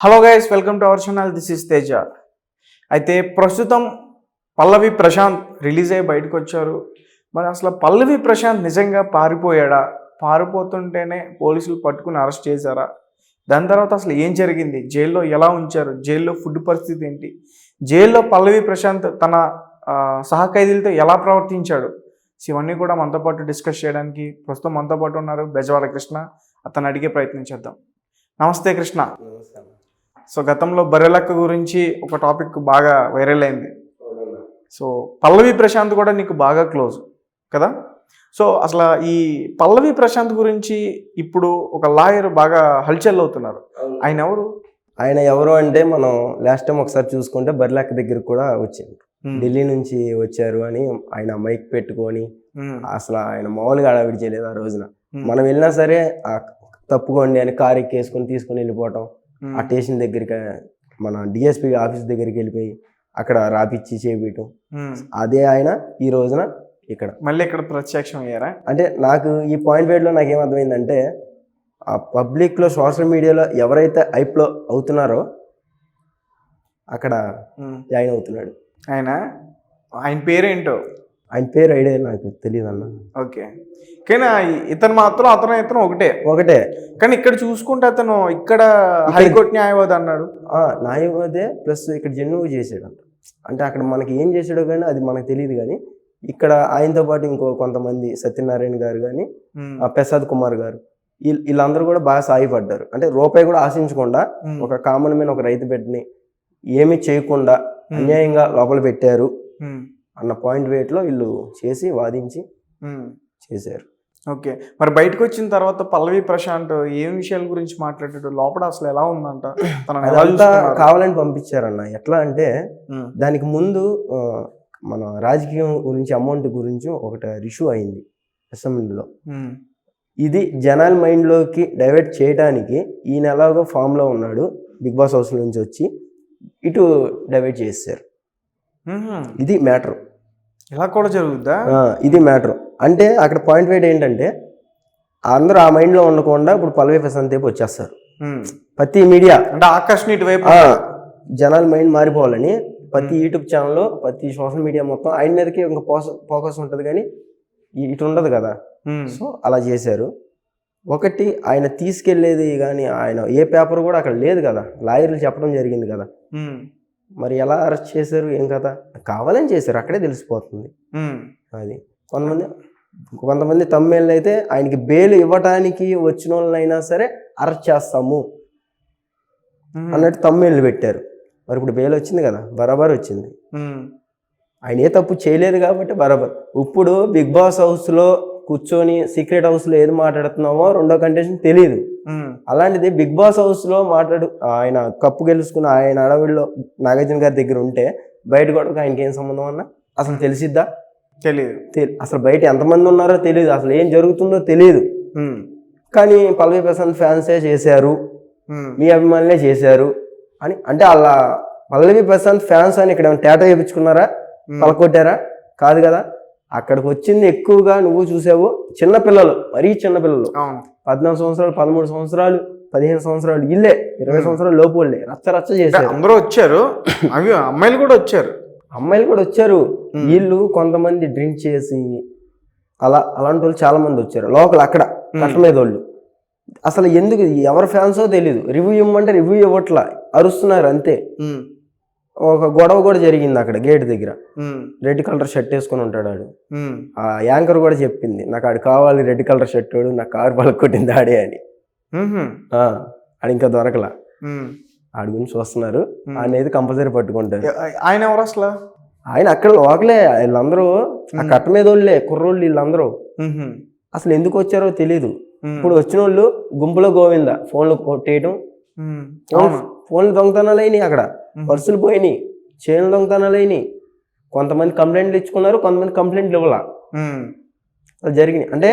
Hello guys welcome to our channel this is Teja అయితే ప్రస్తుతం పల్లవి Prashanth release అయ్యి బయటకు వచ్చారు. మరి అసలు పల్లవి ప్రశాంత్ నిజంగా పారిపోయాడా? పారిపోతుంటేనే పోలీసులు పట్టుకుని అరెస్ట్ చేశారా? దాని తర్వాత అసలు ఏం జరిగింది? జైల్లో ఎలా ఉంచారు? జైల్లో ఫుడ్ పరిస్థితి ఏంటి? జైల్లో పల్లవి ప్రశాంత్ తన సహఖైదీలతో ఎలా ప్రవర్తించాడు? ఇవన్నీ కూడా మనతో పాటు డిస్కస్ చేయడానికి ప్రస్తుతం మనతో పాటు ఉన్నారు బెజవాడ కృష్ణ అతను అడిగే ప్రయత్నం చేద్దాం. నమస్తే కృష్ణ. సో గతంలో బర్రెలక్క గురించి ఒక టాపిక్ బాగా వైరల్ అయింది. సో పల్లవి ప్రశాంత్ కూడా నీకు బాగా క్లోజ్ కదా? సో అసలు ఈ పల్లవి ప్రశాంత్ గురించి ఇప్పుడు ఒక లాయర్ బాగా హల్చల్ అవుతున్నారు. ఆయన ఎవరు? ఆయన ఎవరు అంటే మనం లాస్ట్ టైం ఒకసారి చూసుకుంటే బర్లాక్ దగ్గరికి కూడా వచ్చింది. ఢిల్లీ నుంచి వచ్చారు అని ఆయన మైక్ పెట్టుకొని అసలు ఆయన మామూలుగా అడవిడి చేయలేదు ఆ రోజున. మనం వెళ్ళినా సరే తప్పుకోండి అని కార్ ఎక్కేసుకొని తీసుకొని వెళ్ళిపోవటం. ఆ స్టేషన్ దగ్గరికి మన డిఎస్పీ ఆఫీస్ దగ్గరికి వెళ్ళిపోయి అక్కడ రాపిచ్చి చేపించటం. అదే ఆయన ఈ రోజున ఇక్కడ. మళ్ళీ ఇక్కడ ప్రత్యక్షం అయ్యారా? అంటే నాకు ఈ పాయింట్ వేడ్లో నాకు ఏమర్థమైందంటే ఆ పబ్లిక్లో సోషల్ మీడియాలో ఎవరైతే ఐప్లో అవుతున్నారో అక్కడ. జాయిన్ అవుతున్నాడు. ఆయన? ఆయన పేరేంటో? ఆయన పేరు ఐడియా నాకు తెలియదు అన్న ఓకే. కానీ ఇతను మాత్రం అతను ఇతను ఒకటే. ఒకటే. కానీ ఇక్కడ చూసుకుంటే అతను ఇక్కడ హైకోర్టు న్యాయవాది అన్నాడు. ఆ, న్యాయవాదే ప్లస్ ఇక్కడ జన్నువు చేసాడు అంట. అంటే అక్కడ మనకి ఏం చేసాడో కానీ అది మనకు తెలియదు కానీ ఇక్కడ ఆయనతో పాటు ఇంకో కొంతమంది సత్యనారాయణ గారు కానీ ప్రసాద్ కుమార్ గారు వీళ్ళు వీళ్ళందరూ కూడా బాగా సాయపడ్డారు. అంటే రూపాయి కూడా ఆశించకుండా ఒక కామన్ మీద ఒక రైతు బిడ్డని ఏమీ చేయకుండా అన్యాయంగా లోపల పెట్టారు. అన్న పాయింట్ వేట్లో వీళ్ళు చేసి వాదించి. చేశారు. ఓకే. మరి బయటకు వచ్చిన తర్వాత పల్లవి ప్రశాంత్ ఏం విషయాల గురించి మాట్లాడాడు లోపల అసలు ఎలా ఉందంట? అదంతా? కావాలని పంపించారన్న. ఎట్లా అంటే దానికి ముందు మన రాజకీయం గురించి అమౌంట్ గురించి ఒకటి ఇష్యూ అయింది అసెంబ్లీలో. ఇది జనాల మైండ్లోకి డైవర్ట్ చేయడానికి ఈయన ఎలాగో ఫామ్లో ఉన్నాడు బిగ్ బాస్ హౌస్ నుంచి వచ్చి ఇటు డైవర్ట్ ఉహుం. ఇది మ్యాటర్. ఇలా కూడా జరుగుద్దా? ఇది మ్యాటర్. అంటే అక్కడ పాయింట్ వెయిట్ ఏంటంటే అందరూ ఆ మైండ్లో ఉండకుండా ఇప్పుడు పల్లవి ప్రశాంత్ వైపు వచ్చేస్తారు. ప్రతి మీడియా అంటే ఆకర్షణ ఇటువైపు ఆ, జనాల మైండ్ మారిపోవాలని ప్రతి యూట్యూబ్ ఛానల్లో ప్రతి సోషల్ మీడియా మొత్తం ఆయన మీదకి ఇంకా ఫోకస్ ఉంటుంది కానీ ఇటు ఉండదు కదా. సో అలా చేశారు. ఒకటి ఆయన తీసుకెళ్ళేది కానీ ఆయన ఏ పేపర్ కూడా అక్కడ లేదు కదా. లాయర్లు చెప్పడం జరిగింది కదా. మరి ఎలా అరెస్ట్ చేశారు? ఏం కదా కావాలని చేశారు. అక్కడే తెలిసిపోతుంది. అది. కొంతమంది కొంతమంది తమ్మేళ్ళు అయితే ఆయనకి బెయిల్ ఇవ్వటానికి వచ్చిన వాళ్ళనైనా సరే అరెస్ట్ చేస్తాము అన్నట్టు తమ్మేళ్ళు పెట్టారు. మరి ఇప్పుడు బెయిల్ వచ్చింది కదా? బరాబర్ వచ్చింది. ఆయన ఏ తప్పు చేయలేదు కాబట్టి బరాబర్. ఇప్పుడు బిగ్ బాస్ హౌస్లో కూర్చొని సీక్రెట్ హౌస్లో ఏది మాట్లాడుతున్నామో రెండో కంటెషన్ తెలియదు అలాంటిది బిగ్ బాస్ హౌస్లో మాట్లాడు ఆయన కప్పు గెలుచుకున్న ఆయన అడవిలో నాగార్జున గారి దగ్గర ఉంటే బయట కూడా ఆయనకి ఏం సంబంధం అన్నా? అసలు తెలిసిద్దా? తెలీదు. తె- అసలు బయట ఎంతమంది ఉన్నారో తెలియదు అసలు ఏం జరుగుతుందో తెలియదు కానీ పల్లవి ప్రశాంత్ ఫ్యాన్సే చేశారు. మీ అభిమానులే చేశారు అని. అంటే అలా పల్లవి ప్రశాంత్ ఫ్యాన్స్ అని ఇక్కడ ఏమైనా తేటా చేయించుకున్నారా పలకొట్టారా కాదు కదా? అక్కడికి వచ్చింది ఎక్కువగా నువ్వు చూసావు చిన్న పిల్లలు మరీ చిన్న పిల్లలు. అవును. పద్నాలుగు సంవత్సరాలు పదమూడు సంవత్సరాలు పదిహేను సంవత్సరాలు ఇల్లే. ఇరవై. సంవత్సరాలు లోపు వాళ్ళే. రచ్చ రచ్చ చేశారు. అందరూ వచ్చారు. అవి అమ్మాయిలు కూడా వచ్చారు. అమ్మాయిలు కూడా వచ్చారు. వీళ్ళు కొంతమంది డ్రింక్ చేసి అలా అలాంటి వాళ్ళు చాలా మంది వచ్చారు. లోకల్ అక్కడ. కట్ట మీద వాళ్ళు. అసలు ఎందుకు ఎవరి ఫ్యాన్సో తెలియదు రివ్యూ ఇవ్వమంటే రివ్యూ ఇవ్వట్లా. అరుస్తున్నారు అంతే. ఒక గొడవ కూడా జరిగింది అక్కడ గేట్ దగ్గర. రెడ్ కలర్ షర్ట్ వేసుకొని ఉంటాడు ఆడు. ఆ యాంకర్ కూడా చెప్పింది నాకు ఆడు కావాలి రెడ్ కలర్ షర్ట్ నా కారు పలకొట్టింది ఆడే అని. ఆడు ఇంకా దొరకలా. ఆడి గురించి వస్తున్నారు. ఆయన అయితే కంపల్సరీ పట్టుకుంటారు ఆయన ఎవరు అసలు? ఆయన అక్కడ లోకలే వీళ్ళందరూ ఆ. కట్ట మీద వాళ్ళే కుర్రోళ్ళు వీళ్ళందరూ. అసలు ఎందుకు వచ్చారో తెలియదు ఇప్పుడు వచ్చిన వాళ్ళు గుంపులో గోవింద ఫోన్లు అవును. ఫోన్లు దొంగతనాలు అయినాయి అక్కడ పర్సులు పోయినాయి. చైన్లు దొంగతనాలు అయినాయి కొంతమంది కంప్లైంట్లు ఇచ్చుకున్నారు కొంతమంది కంప్లైంట్లు ఇవ్వాల. అలా జరిగినాయి. అంటే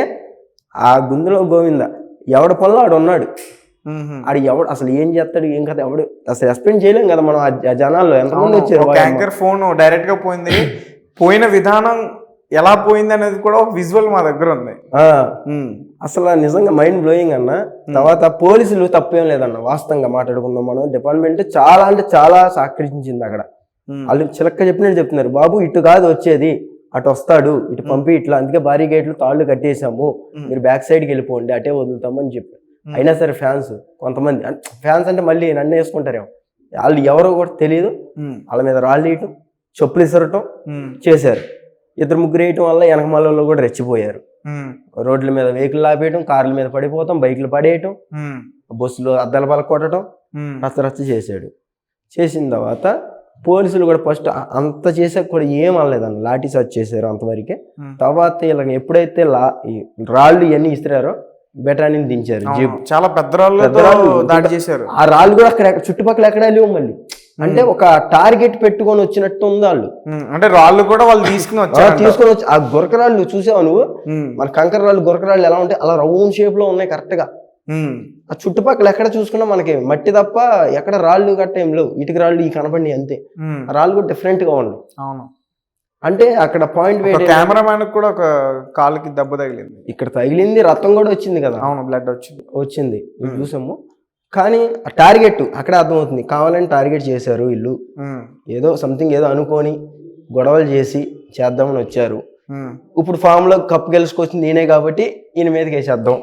ఆ గుందులో గోవింద ఎవడ పనిలో ఆడు ఉన్నాడు. ఆడు ఎవడు అసలు ఏం చేస్తాడు ఏం కదా ఎవడు అసలు ఎక్స్ప్లెయిన్ చేయలేం కదా మనం ఆ జనాల్లో ఎంతమంది వచ్చారు యాంకర్ ఫోన్ డైరెక్ట్గా పోయింది. పోయిన విధానం ఎలా పోయింది అనేది కూడా ఒక విజువల్ మా దగ్గర ఉంది. అసలు నిజంగా మైండ్ బ్లోయింగ్ అన్న. తర్వాత పోలీసులు తప్పేం లేదన్న వాస్తవంగా మాట్లాడుకుందాం మనం. డిపార్ట్మెంట్ చాలా అంటే చాలా సహకరించింది అక్కడ. వాళ్ళు చిలక్క చెప్పినట్టు చెప్తున్నారు బాబు ఇటు కాదు వచ్చేది. అటు వస్తాడు ఇటు పంపి ఇట్లా. అందుకే భారీ గేట్లు తాళ్ళు కట్టేసాము ఉమ్, మీరు బ్యాక్ సైడ్కి వెళ్ళిపోండి అటే వదులుతాము అని చెప్పి. అయినా సరే ఫ్యాన్స్ కొంతమంది ఫ్యాన్స్ అంటే మళ్ళీ నన్ను వేసుకుంటారేమో. వాళ్ళు ఎవరో కూడా తెలియదు వాళ్ళ మీద రాళ్ళు వేయటం చెప్పులు ఇసరటం చేశారు. ఇద్దరు ముగ్గురు వేయటం వల్ల వెనక మళ్ళీ కూడా రెచ్చిపోయారు. రోడ్ల మీద వెహికల్ ఆపేయటం కార్ల మీద పడిపోతాం బైకులు పడేయటం బస్సులో అద్దాల పల కొట్టడం ఉమ్, రచ్చ రచ్చ చేశాడు. చేసిన తర్వాత పోలీసులు కూడా ఫస్ట్ అంత చేసాక కూడా ఏం అనలేదన్న లాఠీ చార్జ్ చేశారు అంతవరకే. తర్వాత వీళ్ళకి ఎప్పుడైతే లా రాళ్ళు ఇవన్నీ ఇస్తారో బెటానీని దించారు జీప్ చాలా పెద్ద రాళ్ళు. దాడి చేశారు. ఆ రాళ్ళు కూడా అక్కడ చుట్టుపక్కల ఎక్కడా లేవు మళ్ళీ. అంటే ఒక టార్గెట్ పెట్టుకొని వచ్చినట్టు ఉంది వాళ్ళు. అంటే రాళ్ళు కూడా వాళ్ళు తీసుకుని వచ్చారు తీసుకొని వచ్చి ఆ గురకరాళ్ళు చూసావు నువ్వు? మన కంకర రాళ్ళు గురకరాళ్ళు ఎలా ఉంటాయి అలా రౌండ్ షేప్లో ఉన్నాయి కరెక్ట్గా ఆ చుట్టుపక్కల ఎక్కడ చూసుకున్నా మనకి మట్టి తప్ప ఎక్కడ రాళ్ళు గట్ట ఏం లేవు. ఇటుక రాళ్ళు ఈ కనపడి అంతే. ఆ రాళ్ళు కూడా డిఫరెంట్గా ఉన్నాయి. అవును. అంటే అక్కడ పాయింట్ కెమెరామ్యాన్ కూడా ఒక కాలుకి దెబ్బ తగిలింది. ఇక్కడ తగిలింది రక్తం కూడా వచ్చింది కదా? అవును బ్లడ్ వచ్చింది. వచ్చింది. చూసాము. కానీ టార్గెట్ అక్కడ అర్థమవుతుంది. కావాలని టార్గెట్ చేశారు వీళ్ళు ఉమ్, ఏదో సంథింగ్ ఏదో అనుకొని గొడవలు చేసి చేద్దామని వచ్చారు. ఇప్పుడు ఫామ్లో కప్పు గెలుచుకొచ్చింది నేనే కాబట్టి ఈయన మీదకి వేసేద్దాం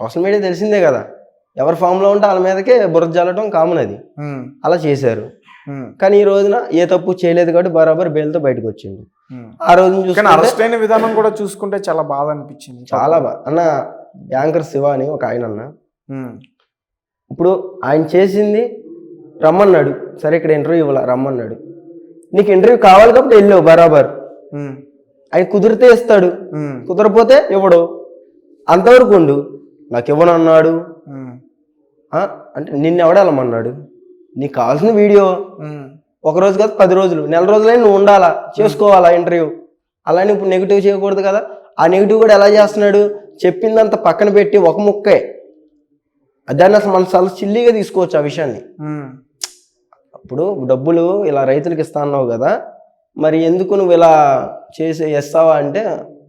సోషల్ మీడియా తెలిసిందే కదా. ఎవరి ఫామ్లో ఉంటే వాళ్ళ మీదకే బురద జల్లటం కామన్ అది. అలా చేశారు. కానీ ఈ రోజున ఏ తప్పు చేయలేదు కాబట్టి బరాబర్ బెయిల్తో బయటకు వచ్చిండు ఉమ్. ఆ చూసుకుంటే అరెస్ట్ అయిన విధానం కూడా చూసుకుంటే చాలా బాధ అనిపించింది. చాలా బా అన్న యాంకర్ శివ అని ఒక ఆయన అన్న. ఇప్పుడు ఆయన చేసింది రమ్మన్నాడు. సరే ఇక్కడ ఇంటర్వ్యూ ఇవ్వాల? రమ్మన్నాడు. నీకు ఇంటర్వ్యూ కావాలి కాబట్టి వెళ్ళావు బరాబర్. ఆయన కుదిరితే ఇస్తాడు. కుదరపోతే ఇవ్వడు. అంతవరకు ఉండు. నాకు ఇవ్వనన్నాడు. ఉమ్, ఆ, అంటే నిన్ను ఎవడాలమన్నాడు నీకు కావాల్సిన వీడియో ఒక రోజు కాదు పది రోజులు నెల రోజులైనా నువ్వు ఉండాలా? చేసుకోవాలా ఇంటర్వ్యూ అలానే ఇప్పుడు నెగిటివ్ చేయకూడదు కదా? ఆ నెగిటివ్ కూడా ఎలా చేస్తున్నాడు? చెప్పిందంత పక్కన పెట్టి ఒక ముక్కే. దాన్ని అసలు మనం చాలా చిల్లీగా తీసుకోవచ్చు ఆ విషయాన్ని. ఉమ్, ఇప్పుడు డబ్బులు ఇలా రైతులకు ఇస్తా అన్నావు కదా మరి ఎందుకు నువ్వు ఇలా చేసి ఇస్తావా అంటే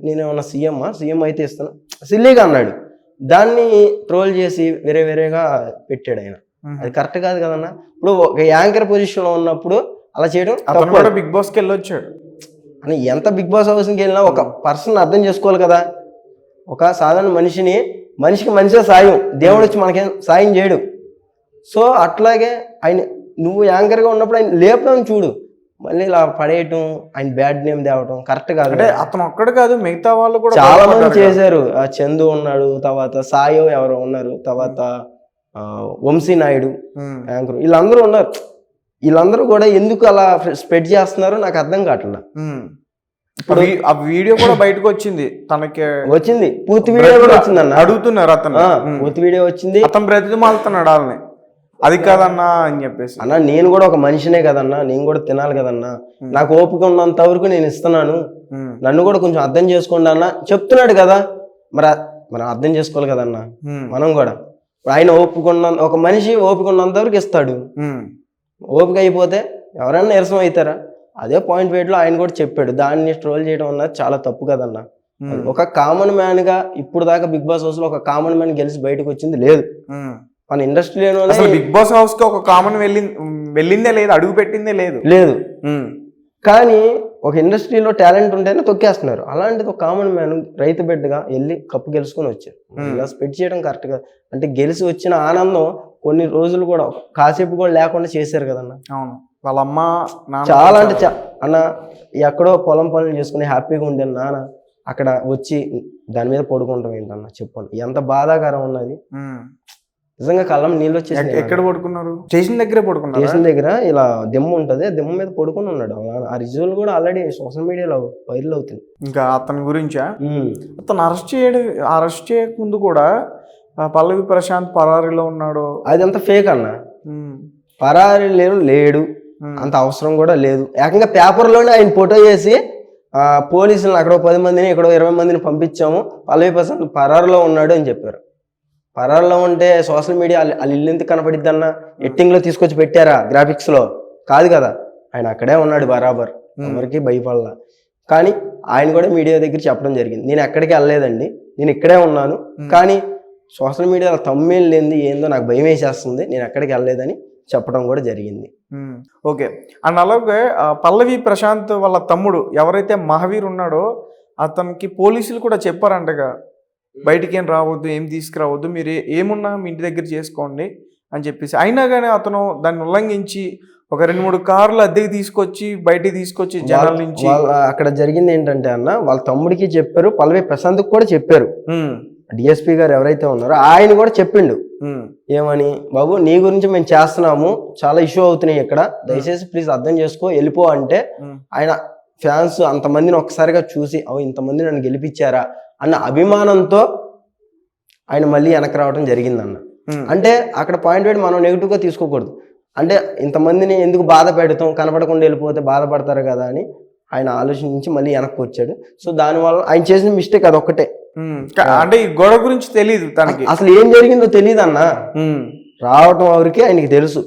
నేనేమన్నా సీఎం సీఎం అయితే ఇస్తాను. సిల్లీగా అన్నాడు. దాన్ని ట్రోల్ చేసి వేరే వేరేగా పెట్టాడు ఆయన. అది కరెక్ట్ కాదు కదన్నా. ఇప్పుడు ఒక యాంకర్ పొజిషన్లో ఉన్నప్పుడు అలా చేయడం అతను తప్పు. కూడా బిగ్ బాస్కి వెళ్ళొచ్చాడు. అని ఎంత బిగ్ బాస్ హౌస్కి వెళ్ళినా ఒక పర్సన్ అర్థం చేసుకోవాలి కదా. ఒక సాధారణ మనిషిని మనిషికి మనిషే సాయం. దేవుడు వచ్చి మనకేం సాయం చేయడు. సో అట్లాగే ఆయన నువ్వు యాంకర్గా ఉన్నప్పుడు ఆయన లేపడం చూడు. మళ్ళీ ఇలా పడేయటం ఆయన బ్యాడ్ నేమ్ తేవటం కరెక్ట్ కాదు అంటే అతను ఒక్కడు కాదు మిగతా వాళ్ళు కూడా చాలా మంది. చేశారు. ఆ చందు ఉన్నాడు తర్వాత సాయో ఎవరో ఉన్నారు తర్వాత వంశీ నాయుడు యాంకర్. వీళ్ళందరూ ఉన్నారు. వీళ్ళందరూ కూడా ఎందుకు అలా స్ప్రెడ్ చేస్తున్నారో నాకు అర్థం కావట్లేదు ఉమ్. ఆ వీడియో కూడా బయటకు వచ్చింది. తనకి వచ్చింది. పూర్తి వీడియో కూడా వచ్చిందన్న. అడుగుతున్నారు అతను. పూర్తి వీడియో వచ్చింది. అతను బ్రతిమాలుతున్నాడు వాళ్ళని. అది కాదన్నా అని చెప్పేసి. అన్న నేను కూడా ఒక మనిషినే కదన్నా. నేను కూడా తినాలి కదన్నా. నాకు ఓపిక ఉన్నంత వరకు నేను ఇస్తున్నాను. నన్ను కూడా కొంచెం అర్థం చేసుకోండి అన్న. చెప్తున్నాడు కదా. మరి మరి అర్థం చేసుకోవాలి కదన్నా. మనం కూడా. ఇప్పుడు ఆయన ఓపిక ఉన్న ఒక మనిషి ఓపిక ఉన్నంత వరకు ఇస్తాడు. ఓపిక అయిపోతే ఎవరైనా నీరసం అవుతారా? అదే పాయింట్లో ఆయన కూడా చెప్పాడు దాన్ని ట్రోల్ చేయడం అన్నది చాలా తప్పు కదన్నా. ఒక కామన్ మ్యాన్గా ఇప్పుడు దాకా బిగ్ బాస్ హౌస్లో ఒక కామన్ మ్యాన్ గెలిచి బయటకు వచ్చింది లేదు. మన ఇండస్ట్రీలోనే అసలు బిగ్ బాస్ హౌస్కి ఒక కామన్ వెళ్ళి వెళ్ళిందే లేదు అడుగు పెట్టిందే లేదు. లేదు. కానీ ఒక ఇండస్ట్రీలో టాలెంట్ ఉంటేనే తొక్కేస్తున్నారు. అలాంటిది ఒక కామన్ మ్యాన్ రైతు బిడ్డగా వెళ్ళి కప్పు గెలుచుకొని వచ్చారు. ఇలా స్పెడ్ చేయడం కరెక్ట్గా అంటే గెలిచి వచ్చిన ఆనందం కొన్ని రోజులు కూడా కాసేపు కూడా లేకుండా చేశారు కదన్న. అవును. వాళ్ళ అమ్మ చాలా అంటే చా- అన్న ఎక్కడో పొలం పనులు చేసుకుని హ్యాపీగా ఉండే నాన్న అక్కడ వచ్చి దాని మీద పడుకుంటాం ఏంటన్న చెప్పండి. ఎంత బాధాకరం ఉన్నది. నిజంగా కళ్ళం నీళ్ళు వచ్చేసి ఎక్కడ పడుకున్నారు? స్టేషన్ దగ్గరే పడుకున్నారు? స్టేషన్ దగ్గర ఇలా దిమ్మ ఉంటది దిమ్మ మీద పడుకొని ఉన్నాడు. ఆ- రిజువల్ కూడా ఆల్రెడీ సోషల్ మీడియాలో వైరల్ అవుతుంది. ఇంకా అతని గురించా. అతను అరెస్ట్ చేయడం అరెస్ట్ చేయక ముందు కూడా పల్లవి ప్రశాంత్ పరారీలో ఉన్నాడు? అదంతా ఫేక్ అన్న. పరారి లేడు. లేడు అంత అవసరం కూడా లేదు. ఏకంగా పేపర్లోనే ఆయన ఫోటో చేసి ఆ, పోలీసులను అక్కడ పది మందిని ఇక్కడ ఇరవై మందిని పంపించాము. పల్లవి ప్రశాంత్ పరారులో ఉన్నాడు అని చెప్పారు. పరారులో ఉంటే సోషల్ మీడియా వాళ్ళ ఇల్లు ఎందుకు కనపడిద్ది అన్న ఎట్టింగ్లో తీసుకొచ్చి పెట్టారా గ్రాఫిక్స్లో కాదు కదా. ఆయన అక్కడే ఉన్నాడు బరాబర్. ఎవరికి భయపడలా. కానీ ఆయన కూడా మీడియా దగ్గర చెప్పడం జరిగింది. నేను ఎక్కడికి వెళ్ళలేదండి. నేను ఇక్కడే ఉన్నాను. కానీ సోషల్ మీడియాలో తమ్మేం లేనిది ఏందో నాకు భయం వేసేస్తుంది. నేను ఎక్కడికి వెళ్ళలేదని చెప్పడం కూడా జరిగింది. ఓకే. అండ్ అలాగే పల్లవి ప్రశాంత్ వాళ్ళ తమ్ముడు ఎవరైతే మహావీర్ ఉన్నాడో అతనికి పోలీసులు కూడా చెప్పారంటగా. బయటికి ఏం రావద్దు ఏం తీసుకురావద్దు మీరు ఏమున్నా మీ ఇంటి దగ్గర చేసుకోండి అని చెప్పేసి అయినా కానీ అతను దాన్ని ఉల్లంఘించి ఒక రెండు మూడు కార్లు అద్దెకి తీసుకొచ్చి బయటికి తీసుకొచ్చి జనాల నుంచి వాళ్ళ అక్కడ జరిగింది ఏంటంటే అన్న వాళ్ళ తమ్ముడికి చెప్పారు పల్లవి ప్రశాంత్కి కూడా చెప్పారు. డిఎస్పీ గారు ఎవరైతే ఉన్నారో ఆయన కూడా చెప్పిండు. ఏమని బాబు నీ గురించి మేము చేస్తున్నాము చాలా ఇష్యూ అవుతున్నాయి ఇక్కడ దయచేసి ప్లీజ్ అర్థం చేసుకో వెళ్ళిపో అంటే. ఆయన ఫ్యాన్స్ అంతమందిని ఒక్కసారిగా చూసి అవు ఇంతమంది నన్ను గెలిపించారా అన్న అభిమానంతో ఆయన మళ్ళీ వెనక్కి రావడం జరిగిందన్న. అంటే అక్కడ పాయింట్ పెట్టి మనం నెగిటివ్గా తీసుకోకూడదు. అంటే ఇంతమందిని ఎందుకు బాధ పెడతాం? కనపడకుండా వెళ్ళిపోతే బాధపడతారు కదా అని ఆయన ఆలోచించి మళ్ళీ వెనక్కి వచ్చాడు. సో దానివల్ల ఆయన చేసిన మిస్టేక్ అదొక్కటే. మ్మ్. క- అంటే ఈ గొడవ గురించి తెలియదు తనకి. అసలు ఏం జరిగిందో తెలియదు అన్న. రావటం వరకే ఆయనకి తెలుసు.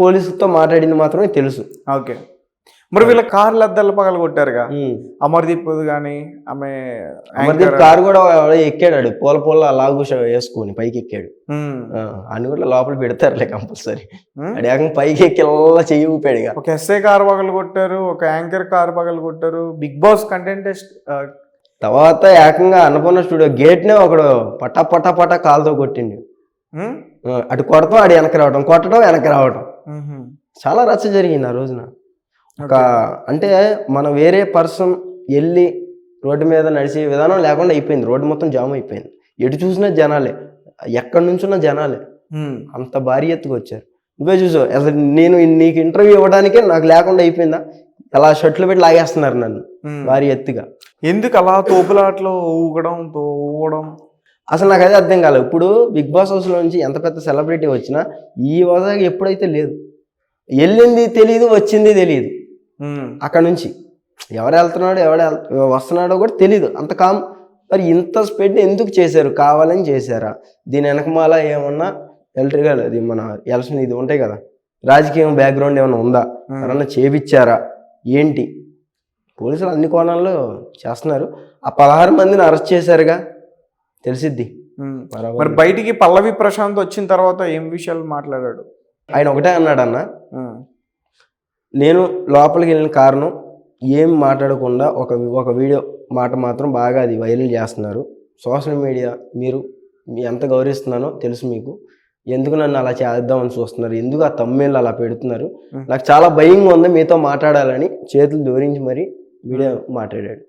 పోలీసుతో మాట్లాడింది మాత్రమే తెలుసు. ఓకే. మరి వీళ్ళ కార్లు అద్దాలు పగల కొట్టారుగా. అమర్దీప్ కానీ ఆమె అమర్దీప్. కారు కూడా ఎక్కాడు పూల పూల లాగు వేసుకొని పైకి ఎక్కాడు. అన్ని కూడా లోపల పెడతారులే కంపల్సరీ. ఏకంగా పైకి ఎక్కి ఇలా చెయ్యి ఊపాడు ఒక ఎస్ఐ కార్ పగలు కొట్టారు ఒక యాంకర్ కార్ పగలు కొట్టారు బిగ్ బాస్ కంటెంటెస్ట్ తర్వాత ఏకంగా అన్నపూర్ణ స్టూడియో గేట్ నే ఒకడు పటా పటా పటా కాలుతో కొట్టిండు. అటు కొడతాం అటు వెనక్కి రావటం కొట్టడం వెనక్కి రావటం. చాలా రచ్చ జరిగింది ఆ రోజున. అంటే మనం వేరే పర్సన్ వెళ్ళి రోడ్డు మీద నడిచే విధానం లేకుండా అయిపోయింది. రోడ్డు మొత్తం జామ్ అయిపోయింది. ఎటు చూసినా జనాలే. ఎక్కడి నుంచున్న జనాలే. అంత భారీ ఎత్తుకు వచ్చారు. నువ్వే చూసావు అసలు నేను నీకు ఇంటర్వ్యూ ఇవ్వడానికే నాకు లేకుండా అయిపోయిందా? అలా షర్ట్లు పెట్టి లాగేస్తున్నారు నన్ను. భారీ ఎత్తుగా. ఎందుకు అలా తోపులాట్లో ఊగడం తో ఊగడం అసలు నాకు అదే అర్థం కాలేదు. ఇప్పుడు బిగ్ బాస్ హౌస్లో నుంచి ఎంత పెద్ద సెలబ్రిటీ వచ్చినా ఈ హోదాకి ఎప్పుడైతే లేదు. వెళ్ళింది తెలియదు వచ్చింది తెలియదు. అక్కడ నుంచి. ఎవరు వెళ్తున్నాడో ఎవడు వస్తున్నాడో కూడా తెలియదు అంత కామ్ మరి ఇంత స్పెడ్ ఎందుకు చేశారు? కావాలని చేశారా? దీని వెనకమాల ఏమన్నా ఎలక్ట్రికల్ అది మన ఎలక్షన్ ఇది ఉంటాయి కదా రాజకీయం బ్యాక్గ్రౌండ్ ఏమైనా ఉందా. ఎవరన్నా చేపిచ్చారా? ఏంటి? పోలీసులు అన్ని కోణాల్లో చేస్తున్నారు. ఆ పదహారు మందిని అరెస్ట్ చేశారుగా? తెలిసిద్ది. మరి బయటికి పల్లవి ప్రశాంత్ వచ్చిన తర్వాత ఏం విషయాలు మాట్లాడాడు? ఆయన ఒకటే అన్నాడు అన్న మ్మ్. నేను లోపలికి వెళ్ళిన కారణం ఏం మాట్లాడకుండా ఒక ఒక వీడియో మాట మాత్రం బాగా అది వైరల్ చేస్తున్నారు. సోషల్ మీడియా మీరు ఎంత గౌరవిస్తున్నానో తెలుసు మీకు. ఎందుకు నన్ను అలా చేద్దామని చూస్తున్నారు? ఎందుకు ఆ తమ్మేళ్ళు అలా పెడుతున్నారు. నాకు చాలా భయంగా ఉంది మీతో మాట్లాడాలని చేతులు జోడించి మరి వీడియో మాట్లాడాడు.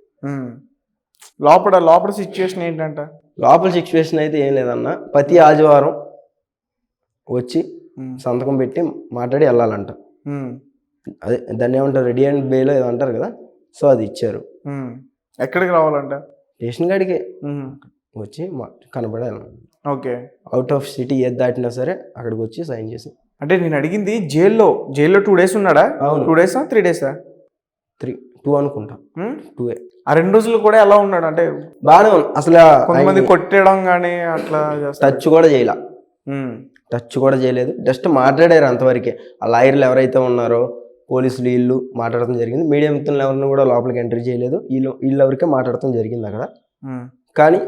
లోపల లోపల సిచ్యుయేషన్ ఏంటంట? లోపల సిచ్యువేషన్ అయితే ఏం లేదన్న. ప్రతి ఆదివారం వచ్చి. సంతకం పెట్టి మాట్లాడి వెళ్ళాలంట. అదే దాన్ని ఏమంటారు రెడీ అండ్ బేలో ఏదో అంటారు కదా సో అది ఇచ్చారు. ఎక్కడికి రావాలంట? స్టేషన్ కాడికి. వచ్చి కనపడాలి ఓకే. అవుట్ ఆఫ్ సిటీ ఏది దాటినా సరే అక్కడికి వచ్చి సైన్ చేసి. అంటే నేను అడిగింది జైల్లో జైల్లో టూ డేస్ ఉన్నాడా? టూ డేసా త్రీ డేసా త్రీ టూ అనుకుంటా. టూ ఆ రెండు రోజులు కూడా ఎలా ఉన్నాడు? అంటే బాగానే ఉంది అసలు కొంతమంది కొట్టడం కానీ అట్లా టచ్ కూడా చేయలే. టచ్ కూడా చేయలేదు. జస్ట్ మాట్లాడారు అంతవరకే. ఆ లాయర్లు ఎవరైతే ఉన్నారో పోలీసులు వీళ్ళు మాట్లాడటం జరిగింది. మీడియా మిత్రులు ఎవరిని కూడా లోపలికి ఎంట్రీ చేయలేదు. వీళ్ళు వీళ్ళు ఎవరికే మాట్లాడటం జరిగింది అక్కడ. కానీ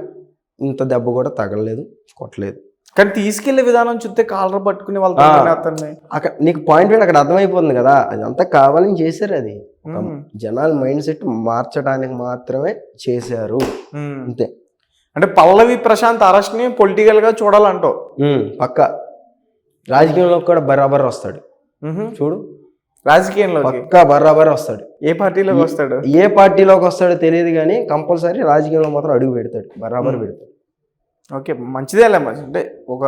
ఇంత దెబ్బ కూడా తగలలేదు కొట్టలేదు. కానీ తీసుకెళ్ళే విధానం చూస్తే కాలర్ పట్టుకుని. అతన్ని. అక్కడ నీకు పాయింట్ అక్కడ అర్థమైపోతుంది కదా. అది అంతా కావాలని చేశారు అది. జనాల మైండ్ సెట్ మార్చడానికి మాత్రమే చేశారు. అంతే. అంటే పల్లవి ప్రశాంత్ అరెస్ట్ని పొలిటికల్గా చూడాలంటావు పక్క. రాజకీయంలో కూడా బరాబర్ వస్తాడు. చూడు. రాజకీయంలోకి? పక్కా బరాబర్ వస్తాడు. ఏ పార్టీలోకి వస్తాడు? ఏ పార్టీలోకి వస్తాడో తెలియదు కానీ కంపల్సరీ రాజకీయంలో మాత్రం అడుగు పెడతాడు. బరాబర్ ఉమ్. పెడతాడు. ఓకే మంచిదేలే మరి. అంటే ఒక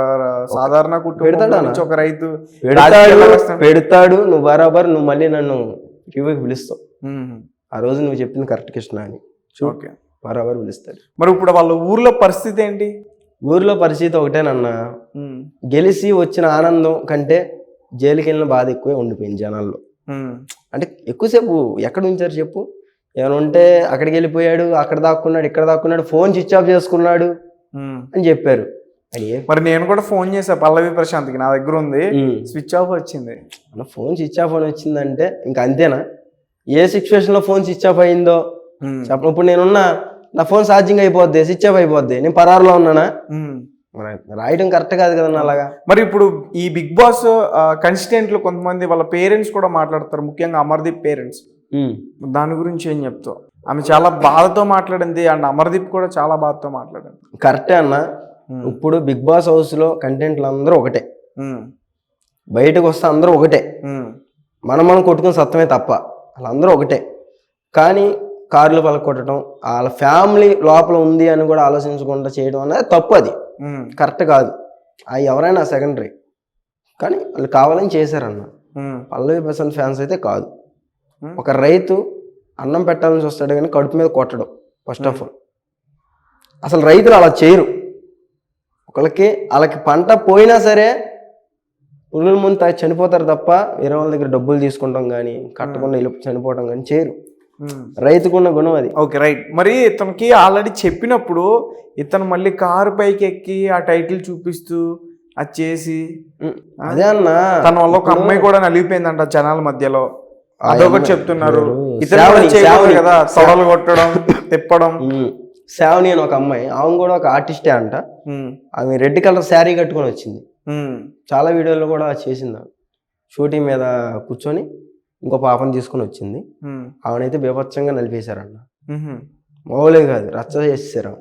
సాధారణ కుటుంబం? నుంచి ఒక రైతు పెడతాడు. పెడతాడు నువ్వు బరాబర్ నువ్వు మళ్ళీ నన్ను రివ్యూకి పిలుస్తావు. మ్మ్. ఆ రోజు నువ్వు చెప్పింది కరెక్ట్ కృష్ణ అని. ఓకే. బరాబర్ పిలుస్తాడు. మరి ఇప్పుడు వాళ్ళ ఊర్లో పరిస్థితి ఏంటి? ఊర్లో పరిస్థితి ఒకటేనన్నా మ్మ్. గెలిచి వచ్చిన ఆనందం కంటే జైలుకి వెళ్ళిన బాధ ఎక్కువే ఉండిపోయింది జనాల్లో. అంటే ఎక్కువసేపు ఎక్కడ ఉంచారు చెప్పు? ఏమైనా ఉంటే అక్కడికి వెళ్ళిపోయాడు అక్కడ దాక్కున్నాడు ఇక్కడ దాక్కున్నాడు ఫోన్ స్విచ్ ఆఫ్ చేసుకున్నాడు. అని చెప్పారు. మరి నేను కూడా ఫోన్ చేసా పల్లవి ప్రశాంత్కి నా దగ్గర ఉంది. స్విచ్ ఆఫ్ వచ్చింది. ఫోన్ స్విచ్ ఆఫ్ అని వచ్చిందంటే ఇంకా అంతేనా? ఏ సిచ్యువేషన్లో ఫోన్ స్విచ్ ఆఫ్ అయిందో? ఉమ్, చెప్ప ఇప్పుడు నేనున్నా నా ఫోన్ ఛార్జింగ్ అయిపోద్ది స్విచ్ ఆఫ్ అయిపోద్ది నేను పరారులో ఉన్నానా? రాయటం కరెక్ట్ కాదు కదన్నా అలాగా? మరి ఇప్పుడు ఈ బిగ్ బాస్ కన్స్టిట్యూంట్లు కొంతమంది వాళ్ళ పేరెంట్స్ కూడా మాట్లాడతారు ముఖ్యంగా అమర్దీప్ పేరెంట్స్. దాని గురించి ఏం చెప్తావు? ఆమె చాలా బాధతో మాట్లాడింది అండ్ అమర్దీప్ కూడా చాలా బాధతో మాట్లాడింది. కరెక్టే అన్న. ఇప్పుడు బిగ్ బాస్ హౌస్లో కంటెంట్లు అందరూ ఒకటే. బయటకు వస్తే అందరూ ఒకటే. మనం మనం కొట్టుకుని సత్తమే తప్ప వాళ్ళందరూ ఒకటే. కానీ కార్లు పలకొట్టడం వాళ్ళ ఫ్యామిలీ లోపల ఉంది అని కూడా ఆలోచించకుండా చేయడం అనేది తప్పు అది. కరెక్ట్ కాదు. అవి ఎవరైనా సెకండరీ. కానీ వాళ్ళు కావాలని చేశారన్న. పల్లవి ప్రశాంత్ ఫ్యాన్స్ అయితే కాదు. ఒక రైతు అన్నం పెట్టాలని చూస్తాడు కానీ కడుపు మీద కొట్టడం ఫస్ట్ ఆఫ్ ఆల్ అసలు రైతులు అలా చేయరు. ఒకళ్ళకి వాళ్ళకి పంట పోయినా సరే పురుగుల ముందు చనిపోతారు తప్ప వేరే వాళ్ళ దగ్గర డబ్బులు తీసుకుంటాం కానీ కట్టకుండా వెళ్ళి చనిపోవడం కానీ చేయరు. రైతుకున్న గుణం అది. ఓకే రైట్ మరి ఇతనికి ఆల్రెడీ చెప్పినప్పుడు ఇతను మళ్ళీ కారు పైకి ఎక్కి ఆ టైటిల్ చూపిస్తూ అది చేసి ఉమ్, అదే అన్న. తన వల్ల ఒక అమ్మాయి కూడా నలిగిపోయిందంట జనాల మధ్యలో. అదొకటి చెప్తున్నారు. కదా తొడలు కొట్టడం తిప్పడం. ఉమ్, శ్రావణి అని ఒక అమ్మాయి ఆమె కూడా ఒక ఆర్టిస్టే అంట. ఆమె రెడ్ కలర్ శారీ కట్టుకొని వచ్చింది. చాలా వీడియోలో కూడా చేసింది. షూటింగ్ మీద కూర్చొని ఇంకో పాపని తీసుకొని వచ్చింది. ఆమెనైతే బీభత్సంగా నలిపేశారన్న మామూలే కాదు రచ్చ చేసేసారు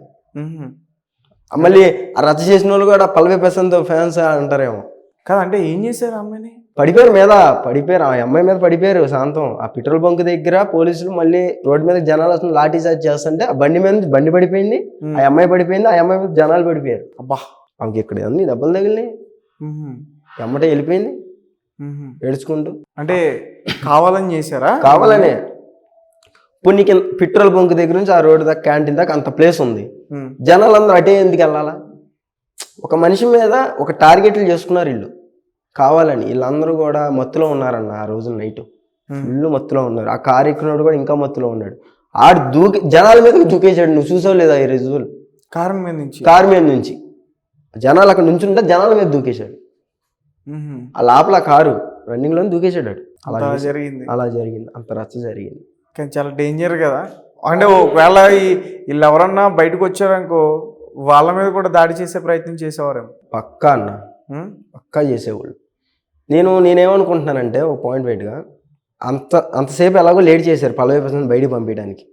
మళ్ళీ ఆ రచ్చ చేసిన వాళ్ళు కూడా పల్లవి ప్రశాంత్ ఫ్యాన్స్ అంటారేమో. కాదంటే ఏం చేశారు అమ్మాయిని పడిపోయారు మీద పడిపోయారు. ఆ అమ్మాయి మీద పడిపోయారు శాంతం. ఆ పెట్రోల్ బంక్ దగ్గర పోలీసులు మళ్ళీ రోడ్డు మీద జనాలు వస్తుంది లాఠీ చార్జ్ చేస్తుంటే ఆ బండి మీద బండి పడిపోయింది. ఆ అమ్మాయి పడిపోయింది ఆ అమ్మాయి మీద జనాలు పడిపోయారు. అబ్బా. ఆమెకి ఇక్కడ అన్ని దెబ్బలు తగిలినాయి? ఎమ్మటే వెళ్ళిపోయింది. ఏడ్చుకుంటూ. అంటే కావాలని చేశారా? కావాలనే. ఇప్పుడు నీకు పెట్రోల్ బంక్ దగ్గర నుంచి ఆ రోడ్డు దాకా క్యాంటీన్ దాకా అంత ప్లేస్ ఉంది. జనాలందరూ అటే ఎందుకు వెళ్ళాలా? ఒక మనిషి మీద ఒక టార్గెట్లు చేసుకున్నారు వీళ్ళు. కావాలని. వీళ్ళందరూ కూడా మత్తులో ఉన్నారన్న ఆ రోజు నైట్. ఫుల్ మత్తులో ఉన్నారు. ఆ కారు ఎక్కినోడు కూడా ఇంకా మత్తులో ఉన్నాడు. ఆడు దూకి జనాల మీద దూకేశాడు. నువ్వు చూసావు లేదా ఈ రిజువల్ కారణం మీద నుంచి? కారు మీద నుంచి. జనాలు అక్కడ నుంచి ఉంటే జనాల మీద దూకేశాడు. ఆ లోపల ఆ కారు రన్నింగ్లో దూకేశాడు ఆడు. అలా. జరిగింది. అలా జరిగింది. అంత రచ్చ జరిగింది. కానీ చాలా డేంజర్ కదా. అంటే ఒకవేళ ఈ- వీళ్ళు ఎవరన్నా బయటకు వచ్చారనుకో వాళ్ళ మీద కూడా దాడి చేసే ప్రయత్నం చేసేవారేమో. పక్కా అన్న. పక్కా చేసేవాళ్ళు. నేను నేనేమనుకుంటున్నానంటే ఒక పాయింట్ వైట్గా అంత అంతసేపు ఎలాగో లేట్ చేశారు పల్లవి ప్రశాంత్ బయటికి పంపించడానికి.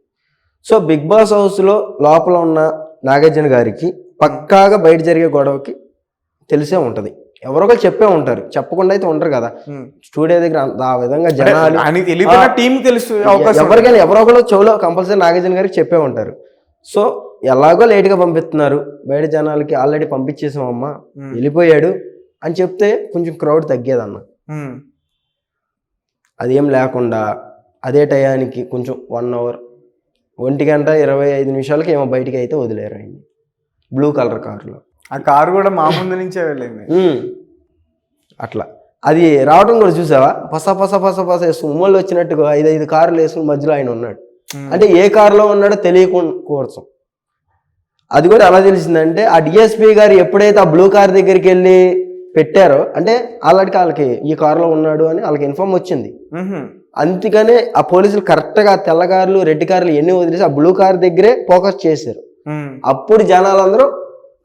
సో బిగ్ బాస్ హౌస్లో లోపల ఉన్న నాగార్జున గారికి పక్కాగా బయట జరిగే గొడవకి తెలిసే ఉంటుంది. ఎవరో ఒకరు చెప్పే ఉంటారు. చెప్పకుండా అయితే ఉంటారు కదా. స్టూడియో దగ్గర ఆ విధంగా జనాలు టీం తెలుసు. ఎవరికైనా ఎవరో ఒకరు చెవులో కంపల్సరీ నాగార్జున గారికి చెప్పే ఉంటారు. సో ఎలాగో లేట్గా పంపిస్తున్నారు. బయట జనాలకి ఆల్రెడీ పంపించేసామమ్మా ఉమ్, వెళ్ళిపోయాడు. అని చెప్తే కొంచెం క్రౌడ్ తగ్గేదన్న. అదేం లేకుండా అదే టయానికి కొంచెం వన్ అవర్ ఒంటి గంట ఇరవై ఐదు నిమిషాలకి ఏమో బయటికి అయితే వదిలేరు ఆయన్ని. బ్లూ కలర్ కారులో ఆ కారు కూడా మా ముందు నుంచే వెళ్ళింది. అట్లా. అది రావడం కూడా చూసావా? పస పస పస పస సుమ్మలు వచ్చినట్టుగా ఐదు ఐదు కార్లు వేసుకుని మధ్యలో ఆయన ఉన్నాడు. అంటే ఏ కారులో ఉన్నాడో తెలియకుండా కోసం అది కూడా ఎలా తెలిసిందంటే ఆ డిఎస్పి గారు ఎప్పుడైతే ఆ బ్లూ కార్ దగ్గరికి వెళ్ళి పెట్టారో అంటే ఆల్రెడీ వాళ్ళకి ఈ కారులో ఉన్నాడు అని వాళ్ళకి ఇన్ఫార్మ్ వచ్చింది. అందుకనే ఆ పోలీసులు కరెక్ట్గా తెల్ల కార్లు రెడ్ కార్లు ఎన్ని వదిలేసి ఆ బ్లూ కార్ దగ్గరే ఫోకస్ చేశారు. అప్పుడు జనాలందరూ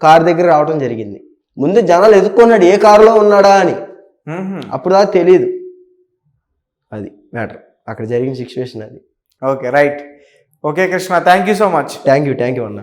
కార్ దగ్గర రావడం జరిగింది. ముందు జనాలు ఎదుర్కొన్నాడు ఏ కారులో ఉన్నాడా? అని. అప్పుడు దాకా తెలియదు అది మ్యాటర్. అక్కడ జరిగిన సిచ్యువేషన్ అది. Okay right. Okay Krishna thank you so much thank you thank you అన్న.